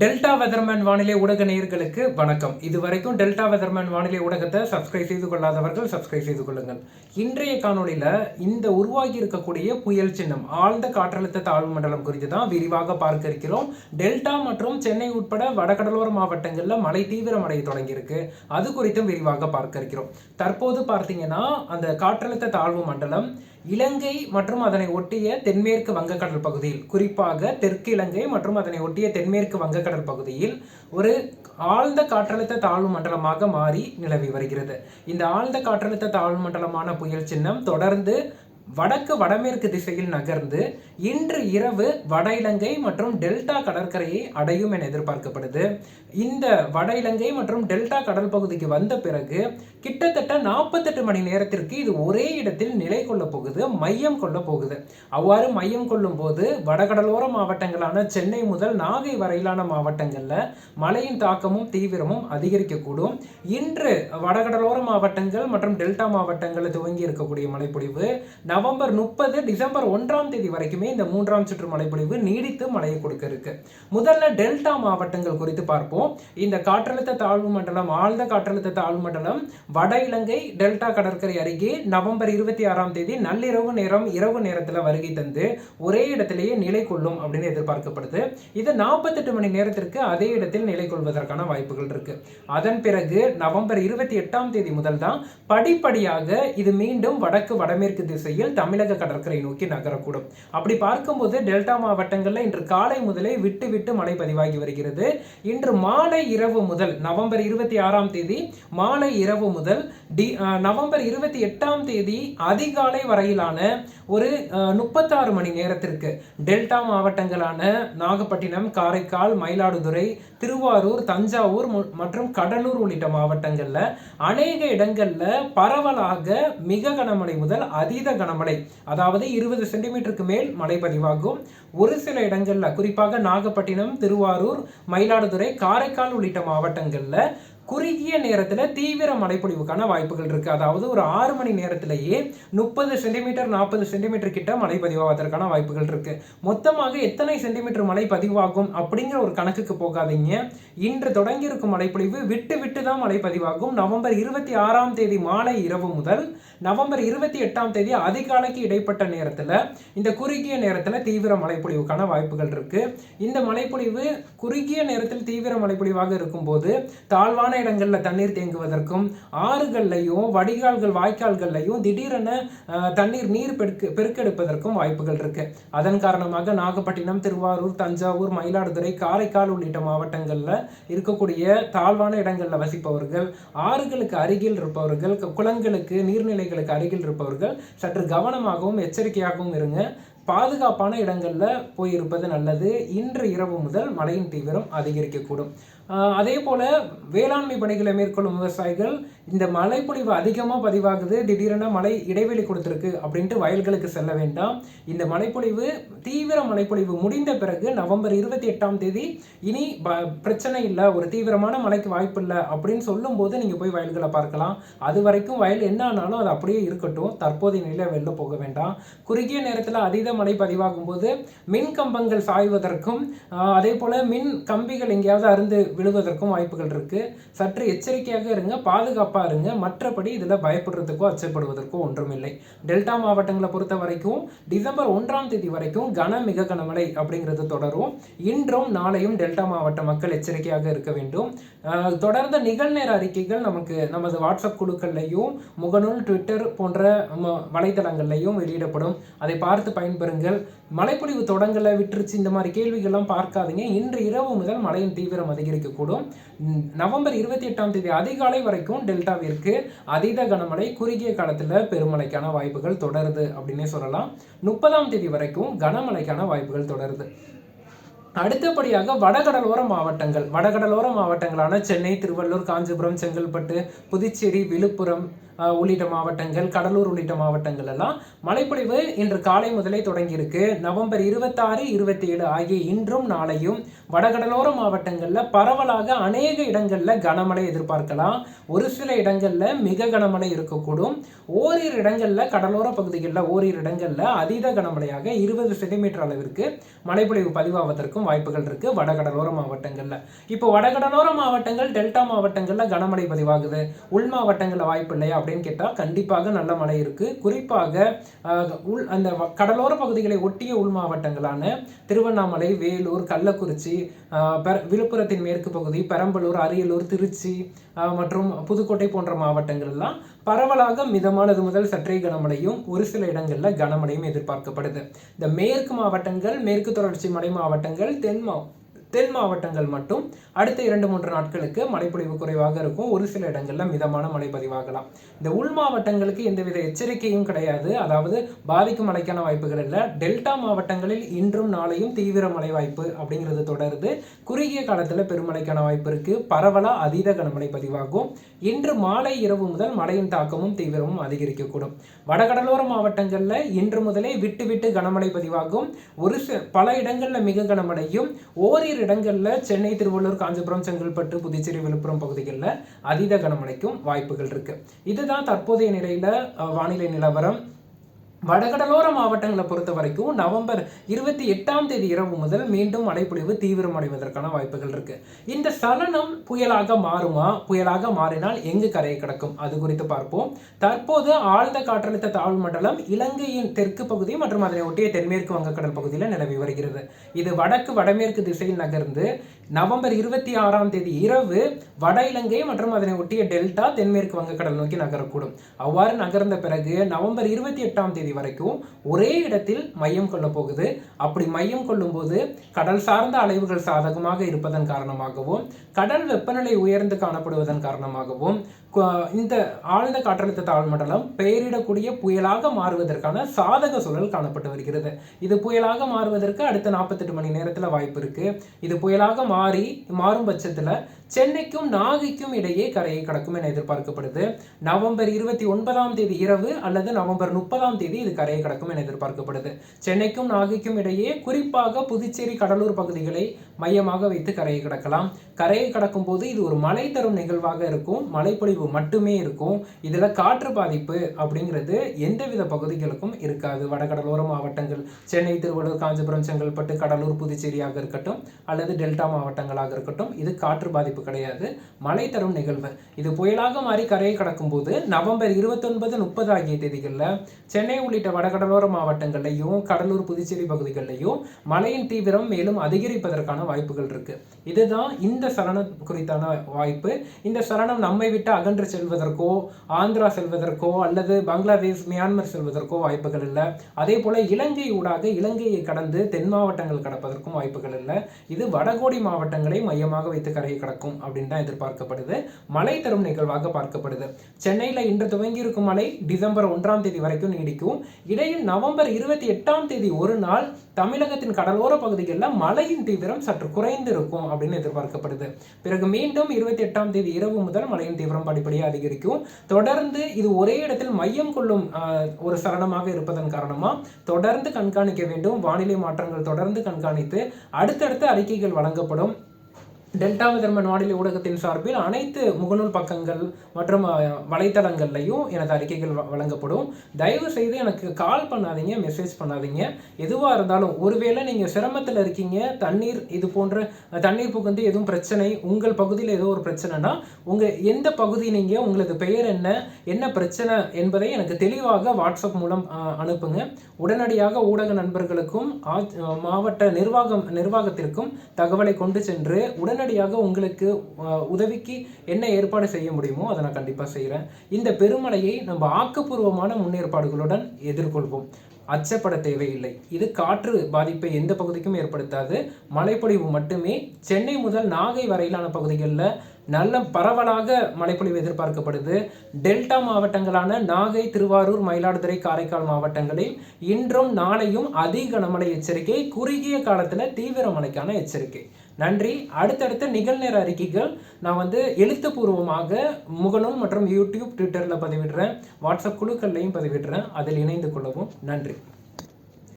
Delta weatherman வானிலை ஊடக நேயர்களுக்கு வணக்கம். இதுவரைக்கும் டெல்டா வெதர்மேன் வானிலை ஊடகத்தை சப்ஸ்கிரைப் செய்து கொள்ளாதவர்கள் சப்ஸ்கிரைப் செய்து கொள்ளுங்கள். இன்றைய காணொலியில் இந்த உருவாகி இருக்கக்கூடிய புயல் சின்னம் ஆழ்ந்த காற்றழுத்த தாழ்வு மண்டலம் குறித்து தான் விரிவாக பார்க்க இருக்கிறோம். டெல்டா மற்றும் சென்னை உட்பட வடகடலோர மாவட்டங்களில் மழை தீவிரமடைய தொடங்கியிருக்கு. அது குறித்தும் விரிவாக பார்க்க இருக்கிறோம். தற்போது பார்த்தீங்கன்னா அந்த காற்றழுத்த தாழ்வு மண்டலம் இலங்கை மற்றும் அதனை ஒட்டிய தென்மேற்கு வங்கக்கடல் பகுதியில் குறிப்பாக தெற்கு இலங்கை மற்றும் அதனை ஒட்டிய தென்மேற்கு வங்கக்கடல் பகுதியில் ஒரு ஆழ்ந்த காற்றழுத்த தாழ்வு மண்டலமாக மாறி நிலவி வருகிறது. இந்த ஆழ்ந்த காற்றழுத்த தாழ்வு மண்டலமான புயல் சின்னம் தொடர்ந்து வடக்கு வடமேற்கு திசையில் நகர்ந்து இன்று இரவு வட இலங்கை மற்றும் டெல்டா கடற்கரையை அடையும் என எதிர்பார்க்கப்படுது. இந்த வட இலங்கை மற்றும் டெல்டா கடல் பகுதிக்கு வந்த பிறகு கிட்டத்தட்ட நாற்பத்தெட்டு மணி நேரத்திற்கு இது ஒரே இடத்தில் நிலை கொள்ள போகுது மையம் கொள்ள போகுது. அவ்வாறு மையம் கொள்ளும் போது வடகடலோர மாவட்டங்களான சென்னை முதல் நாகை வரையிலான மாவட்டங்களில் மழையின் தாக்கமும் தீவிரமும் அதிகரிக்கக்கூடும். இன்று வடகடலோர மாவட்டங்கள் மற்றும் டெல்டா மாவட்டங்களில் துவங்கி இருக்கக்கூடிய மழைப்பொழிவு நவம்பர் முப்பது டிசம்பர் ஒன்றாம் தேதி வரைக்குமே இந்த மூன்றாம் சுற்று மழைப்பொழிவு நீடித்து மழையை கொடுக்க இருக்கு. முதல்ல டெல்டா மாவட்டங்கள் குறித்து பார்ப்போம். இந்த காற்றழுத்த தாழ்வு மண்டலம் ஆழ்ந்த காற்றழுத்த தாழ்வு மண்டலம் வட இலங்கை டெல்டா கடற்கரை அருகே நவம்பர் இருபத்தி ஆறாம் தேதி நள்ளிரவு நேரம் இரவு நேரத்தில் வருகை தந்து ஒரே இடத்திலேயே நிலை கொள்ளும் அப்படின்னு எதிர்பார்க்கப்படுது. இது நாற்பத்தெட்டு மணி நேரத்திற்கு அதே இடத்தில் நிலை கொள்வதற்கான வாய்ப்புகள் இருக்கு. அதன் பிறகு நவம்பர் இருபத்தி எட்டாம் தேதி முதல் தான் படிப்படியாக இது மீண்டும் வடக்கு வடமேற்கு திசையில் தமிழக கடற்கரை நோக்கி நகரக்கூடும். அப்படி பார்க்கும்போது டெல்டா மாவட்டங்களில் இன்று காலை முதலே விட்டு விட்டு மழை பதிவாகி வருகிறது. இன்று மாலை இரவு முதல் நவம்பர் இருபத்தி ஆறாம் தேதி மாலை இரவு முதல் டி நவம்பர் இருபத்தி எட்டாம் தேதி அதிகாலை வரையிலான ஒரு முப்பத்தாறு மணி நேரத்திற்கு டெல்டா மாவட்டங்களான நாகப்பட்டினம் காரைக்கால் மயிலாடுதுறை திருவாரூர் தஞ்சாவூர் மற்றும் கடலூர் உள்ளிட்ட மாவட்டங்கள்ல அநேக இடங்கள்ல பரவலாக மிக கனமழை முதல் அதீத கனமழை அதாவது இருபது சென்டிமீட்டருக்கு மேல் மழை பதிவாகும். ஒரு சில இடங்களில் குறிப்பாக நாகப்பட்டினம் திருவாரூர் மயிலாடுதுறை காரைக்கால் உள்ளிட்ட மாவட்டங்களில் குறுகிய நேரத்தில் தீவிர மழைப்பொழிவுக்கான வாய்ப்புகள் இருக்கு. அதாவது ஒரு ஆறு மணி நேரத்திலேயே முப்பது சென்டிமீட்டர் நாற்பது சென்டிமீட்டர் கிட்ட மழை பதிவாவதற்கான வாய்ப்புகள் இருக்கு. மொத்தமாக எத்தனை சென்டிமீட்டர் மழை பதிவாகும் அப்படிங்கிற ஒரு கணக்குக்கு போகாதீங்க. இன்று தொடங்கி இருக்கும் மழைப்பொழிவு விட்டு விட்டு தான் மழை பதிவாகும். நவம்பர் இருபத்தி ஆறாம் தேதி மாலை இரவு முதல் நவம்பர் இருபத்தி எட்டாம் தேதி அதிகாலைக்கு இடைப்பட்ட நேரத்தில் இந்த குறுகிய நேரத்தில் தீவிர மழைப்பொழிவுக்கான வாய்ப்புகள் இருக்கு. இந்த மழைப்பொழிவு குறுகிய நேரத்தில் தீவிர மழைப்பொழிவாக இருக்கும்போது தாழ்வான இடங்கள்ல தண்ணீர் தேங்குவதற்கும் ஆறுகள்லையும் வடிகால்கள் வாய்க்கால்கள்லையும் திடீரென அஹ், தண்ணீர் நீர் பெருக்கு பெருக்கெடுப்பதற்கும் வாய்ப்புகள் இருக்கு. அதன் காரணமாக நாகப்பட்டினம் திருவாரூர் தஞ்சாவூர் மயிலாடுதுறை காரைக்கால் உள்ளிட்ட மாவட்டங்கள்ல இருக்கக்கூடிய தாழ்வான இடங்களில் வசிப்பவர்கள் ஆறுகளுக்கு அருகில் இருப்பவர்கள் குளங்களுக்கு நீர்நிலை நீர்நிலைகளுக்கு அருகில் இருப்பவர்கள் சற்று கவனமாகவும் எச்சரிக்கையாகவும் இருங்க. பாதுகாப்பான இடங்கள்ல போய் இருப்பது நல்லது. இன்று இரவு முதல் மழையின் தீவிரம் அதிகரிக்கக்கூடும். அதே போல் வேளாண்மை பணிகளை மேற்கொள்ளும் விவசாயிகள் இந்த மழைப்பொழிவு அதிகமாக பதிவாகுது திடீரென மழை இடைவெளி கொடுத்துருக்கு அப்படின்ட்டு வயல்களுக்கு செல்ல வேண்டாம். இந்த மழைப்பொழிவு தீவிர மழைப்பொழிவு முடிந்த பிறகு நவம்பர் இருபத்தி எட்டாம் தேதி இனி ப- பிரச்சனை இல்லை ஒரு தீவிரமான மழைக்கு வாய்ப்பு இல்லை அப்படின்னு சொல்லும்போது நீங்கள் போய் வயல்களை பார்க்கலாம். அது வரைக்கும் வயல் என்ன ஆனாலும் அது அப்படியே இருக்கட்டும். தற்போதைய நிலையில் வெளில போக வேண்டாம். குறுகிய நேரத்தில் அதீத மழை பதிவாகும் போது மின் கம்பங்கள் சாய்வதற்கும் அதே போல் மின் கம்பிகள் எங்கேயாவது அருந்து விழுவதற்கும் வாய்ப்புகள் இருக்குது சற்று எச்சரிக்கையாக இருங்க பாதுகாப்பாக இருங்க. மற்றபடி இதில் பயப்படுறதுக்கோ அச்சப்படுவதற்கோ ஒன்றுமில்லை. டெல்டா மாவட்டங்களை பொறுத்த வரைக்கும் டிசம்பர் ஒன்றாம் தேதி வரைக்கும் கன மிக கனமழை அப்படிங்கிறது தொடரும். இன்றும் நாளையும் டெல்டா மாவட்ட மக்கள் எச்சரிக்கையாக இருக்க வேண்டும். தொடர்ந்த நிகழ்நேர அறிக்கைகள் நமக்கு நமது வாட்ஸ்அப் குழுக்கள்லையும் முகநூல் ட்விட்டர் போன்ற வலைதளங்கள்லையும் வெளியிடப்படும். அதை பார்த்து பயன்பெறுங்கள். மழைப்பொழிவு தொடங்கலை விட்டுருச்சு. இந்த மாதிரி கேள்விகள்லாம் பார்க்காதீங்க. இன்று இரவு முதல் மழையின் தீவிரம் அதிகரிக்கும் இருக்கக்கூடும் நவம்பர் இருபத்தி எட்டாம் தேதி அதிகாலை வரைக்கும் டெல்டாவிற்கு அதீத கனமழை குறுகிய காலத்தில் பெருமழைக்கான வாய்ப்புகள் தொடருது அப்படின்னே சொல்லலாம். முப்பதாம் தேதி வரைக்கும் கனமழைக்கான வாய்ப்புகள் தொடருது. அடுத்தபடியாக வடகடலோர மாவட்டங்கள் வடகடலோர மாவட்டங்களான சென்னை திருவள்ளூர் காஞ்சிபுரம் செங்கல்பட்டு புதுச்சேரி விழுப்புரம் உள்ளிட்ட மாவட்டங்கள் கடலூர் உள்ளிட்ட மாவட்டங்கள் எல்லாம் மழைப்பொழிவு இன்று காலை முதலே தொடங்கியிருக்கு. நவம்பர் இருபத்தாறு இருபத்தி ஏழு ஆகிய இன்றும் நாளையும் வடகடலோர மாவட்டங்களில் பரவலாக அநேக இடங்களில் கனமழை எதிர்பார்க்கலாம். ஒரு சில இடங்களில் மிக கனமழை இருக்கக்கூடும். ஓரிரு இடங்களில் கடலோர பகுதிகளில் ஓரிரு இடங்களில் அதீத கனமழையாக இருபது சென்டிமீட்டர் அளவிற்கு மழைப்பொழிவு பதிவாவதற்கும் வாய்ப்புகள் இருக்கு வடகடலோர மாவட்டங்களில். இப்போ வடகடலோர மாவட்டங்கள் டெல்டா மாவட்டங்களில் கனமழை பதிவாகுது. உள் மாவட்டங்களில் வாய்ப்பு இல்லையா? அப்படின்னு கேட்டால் கண்டிப்பாக நல்ல மழை இருக்குது குறிப்பாக உள் அந்த கடலோர பகுதிகளை ஒட்டிய உள் மாவட்டங்களான திருவண்ணாமலை வேலூர் கள்ளக்குறிச்சி விழுப்புரத்தின் மேற்கு பகுதி பெரம்பலூர் அரியலூர் திருச்சி மற்றும் புதுக்கோட்டை போன்ற மாவட்டங்கள் எல்லாம் பரவலாக மிதமானது முதல் சற்றே கனமழையும் ஒரு சில இடங்களில் கனமழையும் எதிர்பார்க்கப்படுது. இந்த மேற்கு மாவட்டங்கள் மேற்கு தொடர்ச்சி மலை மாவட்டங்கள் தென் மா தென் மாவட்டங்கள் மட்டும் அடுத்த இரண்டு மூன்று நாட்களுக்கு மழைப்பொழிவு குறைவாக இருக்கும். ஒரு சில இடங்களில் மிதமான மழை பதிவாகலாம். இந்த உள் மாவட்டங்களுக்கு எந்தவித எச்சரிக்கையும் கிடையாது. அதாவது பாதிக்கும் மழைக்கான வாய்ப்புகள் இல்லை. டெல்டா மாவட்டங்களில் இன்றும் நாளையும் தீவிர மழை வாய்ப்பு அப்படிங்கிறது தொடருது. குறுகிய காலத்தில் பெருமழைக்கான வாய்ப்பு இருக்குது பரவலாக அதீத கனமழை பதிவாகும். இன்று மாலை இரவு முதல் மழையின் தாக்கமும் தீவிரமும் அதிகரிக்கக்கூடும். வடகடலோர மாவட்டங்களில் இன்று முதலே விட்டு விட்டு கனமழை பதிவாகும். ஒரு சில பல இடங்களில் மிக கனமழையும் ஓரிரு இடங்களில் சென்னை திருவள்ளூர் காஞ்சிபுரம் செங்கல்பட்டு புதுச்சேரி விழுப்புரம் பகுதிகளில் அதீத கனமழைக்கும் வாய்ப்புகள் இருக்கு. இதுதான் தற்போதைய நிலையில வானிலை நிலவரம். வடகடலோர மாவட்டங்களை பொறுத்த வரைக்கும் நவம்பர் இருபத்தி எட்டாம் தேதி இரவு முதல் மீண்டும் மழைப்பொழிவு தீவிரமடைவதற்கான வாய்ப்புகள் இருக்கு. இந்த சலனம் புயலாக மாறுமா? புயலாக மாறினால் எங்கு கரையை கிடக்கும்? அது குறித்து பார்ப்போம். தற்போது ஆழ்ந்த காற்றழுத்த தாழ்வு மண்டலம் இலங்கையின் தெற்கு பகுதி மற்றும் அதனை ஒட்டிய தென்மேற்கு வங்கக்கடல் பகுதியில் நிலவி வருகிறது. இது வடக்கு வடமேற்கு திசையில் நகர்ந்து நவம்பர் இருபத்தி ஆறாம் தேதி இரவு வட இலங்கை மற்றும் அதனை ஒட்டிய டெல்டா தென்மேற்கு வங்கக்கடல் நோக்கி நகரக்கூடும். அவ்வாறு நகர்ந்த பிறகு நவம்பர் இருபத்தி எட்டாம் தேதி வரைக்கும் ஒரே இடத்தில் மையம் கொள்ள போகுது அப்படி மையம் கொள்ளும்போது கடல் சார்ந்த அலைவுகள் சாதகமாக இருப்பதன் காரணமாகவும் கடல் வெப்பநிலை உயர்ந்து காணப்படுவதன் காரணமாகவும் இந்த ஆழ்ந்த காற்றழுத்த தாழ்மண்டலம் பெயரிடக்கூடிய புயலாக மாறுவதற்கான சாதக சூழல் காணப்பட்டு வருகிறது. இது புயலாக மாறுவதற்கு அடுத்த நாற்பத்தெட்டு மணி நேரத்தில் வாய்ப்பு இருக்கு. இது புயலாக மாறி மாறும் பட்சத்தில் சென்னைக்கும் நாகைக்கும் இடையே கரையை கடக்கும் என எதிர்பார்க்கப்படுது. நவம்பர் இருபத்தி ஒன்பதாம் தேதி இரவு அல்லது நவம்பர் முப்பதாம் தேதி இது கரையை கடக்கும் என எதிர்பார்க்கப்படுது. சென்னைக்கும் நாகைக்கும் இடையே குறிப்பாக புதுச்சேரி கடலூர் பகுதிகளை மையமாக வைத்து கரையை கடக்கலாம். கரையை கடக்கும் போது இது ஒரு மழை தரும் நிகழ்வாக இருக்கும். மழைப்பொழிவு மட்டுமே இருக்கும். இதில் காற்று பாதிப்பு அப்படிங்கிறது எந்தவித பகுதிகளுக்கும் இருக்காது. வடகடலோர மாவட்டங்கள் சென்னை திருவள்ளூர் காஞ்சிபுரம் செங்கல்பட்டு கடலூர் புதுச்சேரியாக இருக்கட்டும் அல்லது டெல்டா மாவட்டங்களாக இருக்கட்டும் இது காற்று பாதிப்பு கிடையாது. மழை தரும் நிகழ்வு. இது புயலாக மாறி கரையை கடக்கும் போது நவம்பர் இருபத்தொன்பது முப்பது ஆகிய தேதிகளில் சென்னை உள்ளிட்ட வடகடலோர மாவட்டங்கள்லையும் கடலூர் புதுச்சேரி பகுதிகளிலையும் மழையின் தீவிரம் மேலும் அதிகரிப்பதற்கான வாய்ப்புகள் இருக்கு. இதுதான் இந்த சரணம் குறித்தான வாய்ப்பு. இந்த சரணம் நம்மை விட்டு அகன்று செல்வதற்கோ ஆந்திரா செல்வதற்கோ அல்லது பங்களாதேஷ் மியான்மர் செல்வதற்கோ வாய்ப்புகள் இல்லை. அதே போல இலங்கை ஊடாக இலங்கையை கடந்து தென் மாவட்டங்கள் கடப்பதற்கும் வாய்ப்புகள் இல்லை. இது வடகோடி மாவட்டங்களை மையமாக வைத்து கரையை கடக்கும் அப்படின்னு தான் எதிர்பார்க்கப்படுது. மழை தரும் நிகழ்வாக பார்க்கப்படுது. சென்னையில் இன்று துவங்கி இருக்கும் மழை டிசம்பர் ஒன்றாம் தேதி வரைக்கும் நீடிக்கும். இடையில் நவம்பர் இருபத்தி எட்டாம் தேதி ஒரு நாள் தமிழகத்தின் கடலோர பகுதிகளில் மழையின் தீவிரம் சற்று குறைந்து இருக்கும் அப்படின்னு எதிர்பார்க்கப்படுது. பிறகு மீண்டும் இருபத்தி எட்டாம் தேதி இரவு முதல் மழையின் தீவிரம் படிப்படியாக அதிகரிக்கும். தொடர்ந்து இது ஒரே இடத்தில் மையம் கொள்ளும் ஒரு சலனமாக இருப்பதன் காரணமாக தொடர்ந்து கண்காணிக்க வேண்டும். வானிலை மாற்றங்கள் தொடர்ந்து கண்காணித்து அடுத்தடுத்த அறிக்கைகள் வழங்கப்படும். டெல்டா விதர்மன் வானிலை ஊடகத்தின் சார்பில் அனைத்து முகநூல் பக்கங்கள் மற்றும் வலைத்தளங்கள்லையும் எனது அறிக்கைகள் வ- வழங்கப்படும். தயவு செய்து எனக்கு கால் பண்ணாதீங்க மெசேஜ் பண்ணாதீங்க. எதுவாக இருந்தாலும் ஒருவேளை நீங்கள் சிரமத்தில் இருக்கீங்க தண்ணீர் இது போன்ற தண்ணீர் புகுந்து எதுவும் பிரச்சனை உங்கள் பகுதியில் ஏதோ ஒரு பிரச்சனைனா உங்கள் எந்த பகுதி நீங்கள் உங்களது பெயர் என்ன என்ன பிரச்சனை என்பதை எனக்கு தெளிவாக வாட்ஸ்அப் மூலம் அனுப்புங்க. உடனடியாக ஊடக நண்பர்களுக்கும் மாவட்ட நிர்வாகம் நிர்வாகத்திற்கும் தகவலை கொண்டு சென்று உடனடியாக உங்களுக்கு உதவிக்கு என்ன ஏற்பாடு செய்ய முடியுமோ அதை நான் கண்டிப்பாக செய்கிறேன் இந்த பெருமழையை நம்ம ஆக்கப்பூர்வமான முன்னேற்பாடுகளுடன் எதிர்கொள்வோம். அச்சப்பட தேவையில்லை. இது காற்று பாதிப்பை எந்த பகுதிக்கும் ஏற்படுத்தாது. மழைப்பொழிவு மட்டுமே. சென்னை முதல் நாகை வரையிலான பகுதிகளில் நல்ல பரவலாக மழைப்பொழிவு எதிர்பார்க்கப்படுது. டெல்டா மாவட்டங்களான நாகை திருவாரூர் மயிலாடுதுறை காரைக்கால் மாவட்டங்களில் இன்றும் நாளையும் அதிக கனமழை எச்சரிக்கை குறுகிய காலத்தில் தீவிர மழைக்கான எச்சரிக்கை. நன்றி. அடுத்தடுத்த நிகழ்நேர அறிக்கைகள் நான் வந்து எழுத்துப்பூர்வமாக முகநூல் மற்றும் யூடியூப் ட்விட்டரில் பதிவிடுறேன். வாட்ஸ்அப் குழுக்கள்லையும் பதிவிடுறேன். அதில் இணைந்து கொள்ளவும். நன்றி.